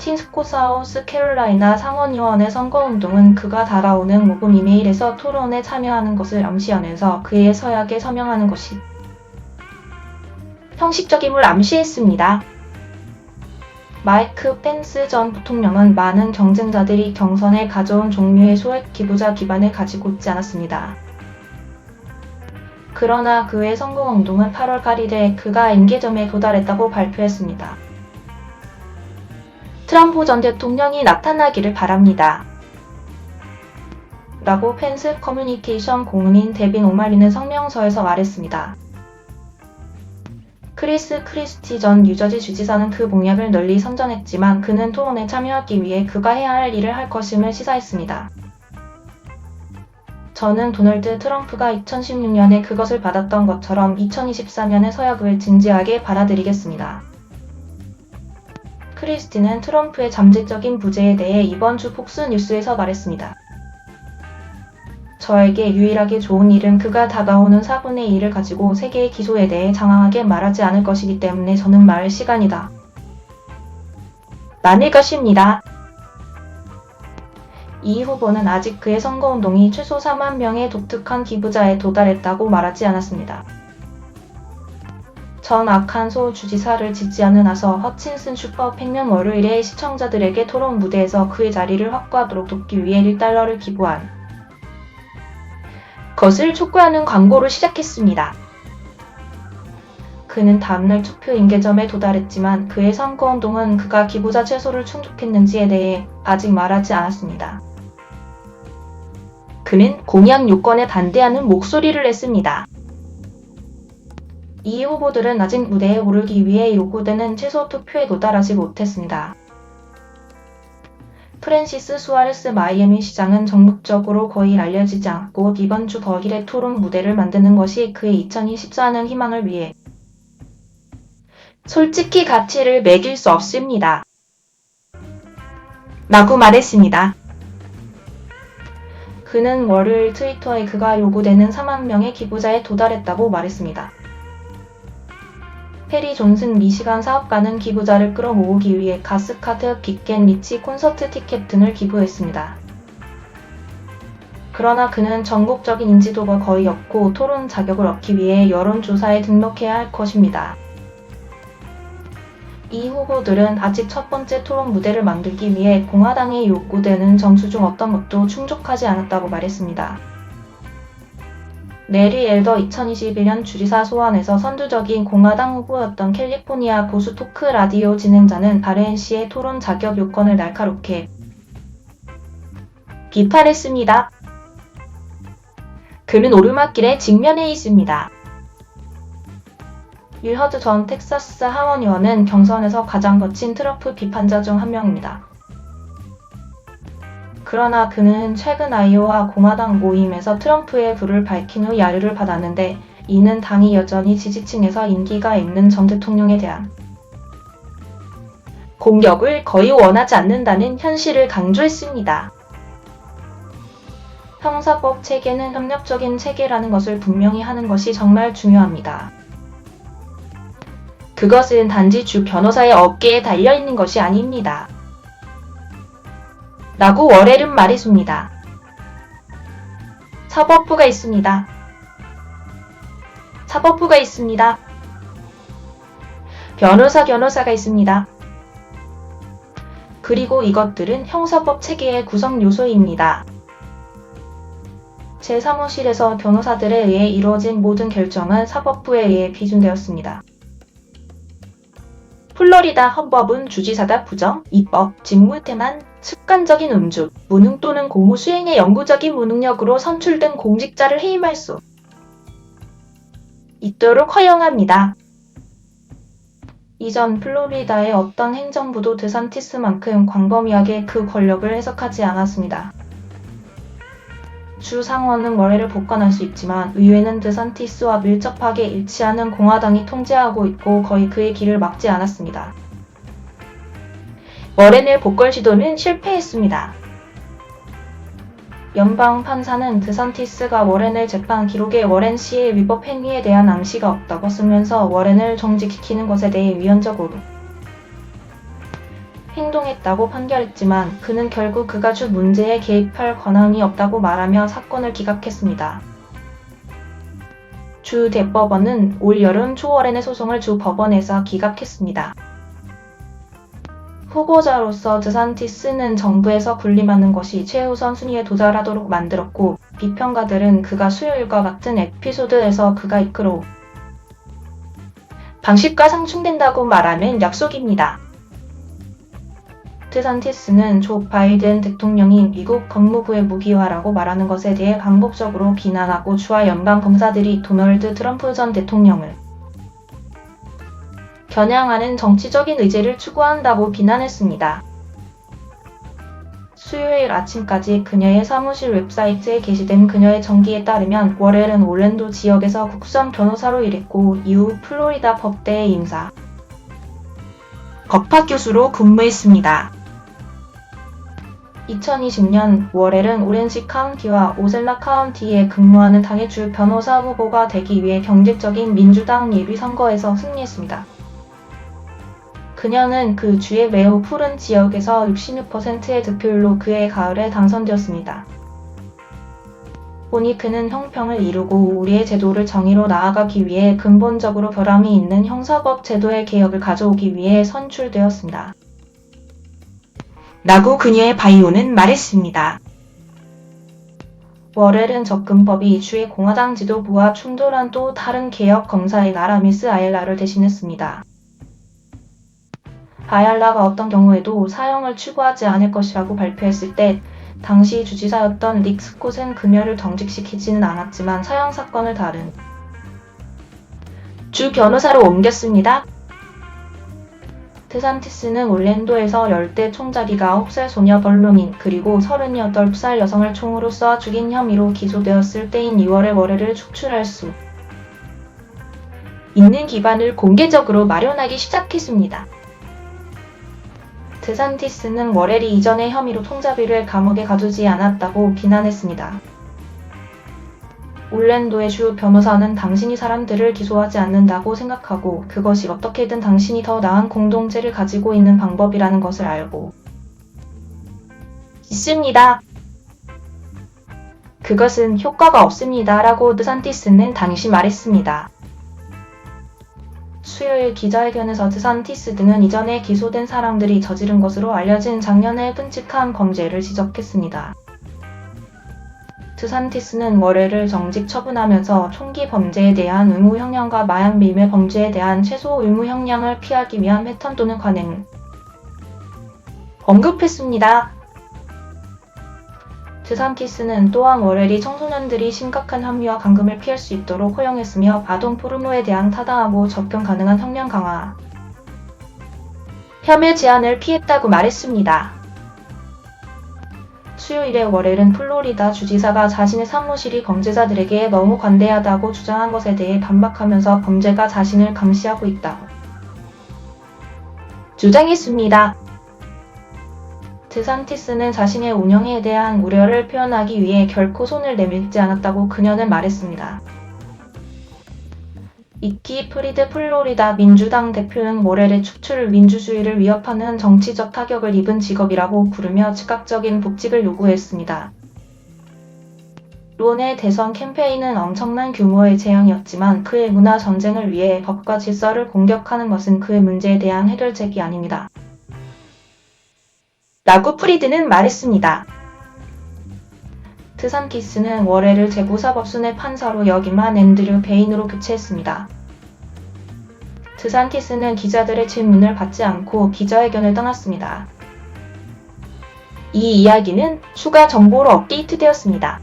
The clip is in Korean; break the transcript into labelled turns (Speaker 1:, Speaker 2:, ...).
Speaker 1: 틴스코 사우스 캐롤라이나 상원의원의 선거운동은 그가 달아오는 모금 이메일에서 토론에 참여하는 것을 암시하면서 그의 서약에 서명하는 것이 형식적임을 암시했습니다. 마이크 펜스 전 부통령은 많은 경쟁자들이 경선에 가져온 종류의 소액 기부자 기반을 가지고 있지 않았습니다. 그러나 그의 선거운동은 8월 8일에 그가 임계점에 도달했다고 발표했습니다. 트럼프 전 대통령이 나타나기를 바랍니다. 라고 펜스 커뮤니케이션 공인인 데빈 오말리는 성명서에서 말했습니다. 크리스 크리스티 전 뉴저지 주지사는 그 공약을 널리 선전했지만 그는 토론에 참여하기 위해 그가 해야 할 일을 할 것임을 시사했습니다. 저는 도널드 트럼프가 2016년에 그것을 받았던 것처럼 2024년의 서약을 진지하게 받아들이겠습니다. 크리스티는 트럼프의 잠재적인 부재에 대해 이번 주 폭스 뉴스에서 말했습니다. 저에게 유일하게 좋은 일은 그가 다가오는 4분의 1을 가지고 세계의 기소에 대해 장황하게 말하지 않을 것이기 때문에 저는 말할 시간이다. 많을 것입니다. 이 후보는 아직 그의 선거운동이 최소 4만 명의 독특한 기부자에 도달했다고 말하지 않았습니다. 전 아칸소 주지사를 지지하는 나서 허친슨 슈퍼 팽면 월요일에 시청자들에게 토론 무대에서 그의 자리를 확보하도록 돕기 위해 1달러를 기부한 것을 촉구하는 광고를 시작했습니다. 그는 다음날 투표 인계점에 도달했지만 그의 선거운동은 그가 기부자 최소를 충족했는지에 대해 아직 말하지 않았습니다. 그는 공약 요건에 반대하는 목소리를 냈습니다. 이 후보들은 아직 무대에 오르기 위해 요구되는 최소 투표에 도달하지 못했습니다. 프랜시스 수아레스 마이애미 시장은 전국적으로 거의 알려지지 않고 이번 주 거일의 토론 무대를 만드는 것이 그의 2024년 희망을 위해 솔직히 가치를 매길 수 없습니다. 라고 말했습니다. 그는 월요일 트위터에 그가 요구되는 4만 명의 기부자에 도달했다고 말했습니다. 페리 존슨 미시간 사업가는 기부자를 끌어모으기 위해 가스카드 빅겐 리치 콘서트 티켓 등을 기부했습니다. 그러나 그는 전국적인 인지도가 거의 없고 토론 자격을 얻기 위해 여론조사에 등록해야 할 것입니다. 이 후보들은 아직 첫 번째 토론 무대를 만들기 위해 공화당에 요구되는 점수 중 어떤 것도 충족하지 않았다고 말했습니다. 메리 엘더 2021년 주지사 소환에서 선두적인 공화당 후보였던 캘리포니아 보수 토크 라디오 진행자는 바렌 씨의 토론 자격 요건을 날카롭게 비판했습니다. 그는 오르막길에 직면해 있습니다. 윌허드 전 텍사스 하원의원은 경선에서 가장 거친 트럼프 비판자 중 한 명입니다. 그러나 그는 최근 아이오와 공화당 모임에서 트럼프의 불을 밝힌 후 야유를 받았는데 이는 당이 여전히 지지층에서 인기가 있는 전 대통령에 대한 공격을 거의 원하지 않는다는 현실을 강조했습니다. 형사법 체계는 협력적인 체계라는 것을 분명히 하는 것이 정말 중요합니다. 그것은 단지 주 변호사의 어깨에 달려 있는 것이 아닙니다. 라고 월헬은 말했습니다. 사법부가 있습니다. 사법부가 있습니다. 변호사 변호사가 있습니다. 그리고 이것들은 형사법 체계의 구성 요소입니다. 제 사무실에서 변호사들에 의해 이루어진 모든 결정은 사법부에 의해 비준되었습니다. 플로리다 헌법은 주지사가 부정, 입법, 직무 태만, 습관적인 음주, 무능 또는 공무 수행의 영구적인 무능력으로 선출된 공직자를 해임할 수 있도록 허용합니다. 이전 플로리다의 어떤 행정부도 드산티스만큼 광범위하게 그 권력을 해석하지 않았습니다. 주 상원은 월해를 복권할 수 있지만 의회는 드산티스와 밀접하게 일치하는 공화당이 통제하고 있고 거의 그의 길을 막지 않았습니다. 워렌의 복권 시도는 실패했습니다. 연방 판사는 드산티스가 워렌을 재판 기록에 워렌 씨의 위법 행위에 대한 암시가 없다고 쓰면서 워렌을 정직시키는 것에 대해 위헌적으로 행동했다고 판결했지만 그는 결국 그가 주 문제에 개입할 권한이 없다고 말하며 사건을 기각했습니다. 주 대법원은 올 여름 초월엔의 소송을 주 법원에서 기각했습니다. 후보자로서 드산티스는 정부에서 군림하는 것이 최우선 순위에 도달하도록 만들었고 비평가들은 그가 수요일과 같은 에피소드에서 그가 이끌어 방식과 상충된다고 말하는 약속입니다. 드산티스는 조 바이든 대통령이 미국 법무부의 무기화라고 말하는 것에 대해 반복적으로 비난하고 주와 연방 검사들이 도널드 트럼프 전 대통령을 겨냥하는 정치적인 의제를 추구한다고 비난했습니다. 수요일 아침까지 그녀의 사무실 웹사이트에 게시된 그녀의 정기에 따르면 월요일은 올랜도 지역에서 국선 변호사로 일했고 이후 플로리다 법대에 임사 법학 교수로 근무했습니다. 2020년 월엘은 오렌지 카운티와 오셀라 카운티에 근무하는 당의 주 변호사 후보가 되기 위해 경제적인 민주당 예비 선거에서 승리했습니다. 그녀는 그 주의 매우 푸른 지역에서 66%의 득표율로 그해 가을에 당선되었습니다. 보니 그는 형평을 이루고 우리의 제도를 정의로 나아가기 위해 근본적으로 결함이 있는 형사법 제도의 개혁을 가져오기 위해 선출되었습니다. 라고 그녀의 바이오는 말했습니다. 월엘은 접근법이 주의 공화당 지도부와 충돌한 또 다른 개혁 검사의 나라미스 아일라를 대신했습니다. 아일라가 어떤 경우에도 사형을 추구하지 않을 것이라고 발표했을 때 당시 주지사였던 릭 스콧은 그녀를 정직시키지는 않았지만 사형 사건을 다룬 주 변호사로 옮겼습니다. 드산티스는 올랜도에서 열대 총잡이가 9살 소녀 벌룬인 그리고 38살 여성을 총으로 쏴 죽인 혐의로 기소되었을 때인 2월의 월해를 축출할 수 있는 기반을 공개적으로 마련하기 시작했습니다. 드산티스는 월헬이 이전의 혐의로 총잡이를 감옥에 가두지 않았다고 비난했습니다. 올랜도의 주 변호사는 당신이 사람들을 기소하지 않는다고 생각하고 그것이 어떻게든 당신이 더 나은 공동체를 가지고 있는 방법이라는 것을 알고 있습니다. 그것은 효과가 없습니다. 라고 드산티스는 당시 말했습니다. 수요일 기자회견에서 드산티스 등은 이전에 기소된 사람들이 저지른 것으로 알려진 작년의 끔찍한 범죄를 지적했습니다. 드산티스는 월요일을 정직 처분하면서 총기 범죄에 대한 의무 형량과 마약 밀매 범죄에 대한 최소 의무 형량을 피하기 위한 패턴 또는 관행 언급했습니다. 드산티스는 또한 월요일이 청소년들이 심각한 혐의와 감금을 피할 수 있도록 허용했으며 아동 포르노에 대한 타당하고 접근 가능한 형량 강화 혐의 제한을 피했다고 말했습니다. 수요일에 월요일은 플로리다 주지사가 자신의 사무실이 범죄자들에게 너무 관대하다고 주장한 것에 대해 반박하면서 범죄가 자신을 감시하고 있다고 주장했습니다. 드산티스는 자신의 운영에 대한 우려를 표현하기 위해 결코 손을 내밀지 않았다고 그녀는 말했습니다. 이키 프리드 플로리다 민주당 대표는 모렐의 축출을 민주주의를 위협하는 정치적 타격을 입은 직업이라고 부르며 즉각적인 복직을 요구했습니다. 론의 대선 캠페인은 엄청난 규모의 재앙이었지만 그의 문화 전쟁을 위해 법과 질서를 공격하는 것은 그의 문제에 대한 해결책이 아닙니다. 라고 프리드는 말했습니다. 드산키스는 월해를 재보사법순의 판사로 역임한 앤드류 베인으로 교체했습니다. 드산티스는 기자들의 질문을 받지 않고 기자회견을 떠났습니다. 이 이야기는 추가 정보로 업데이트되었습니다.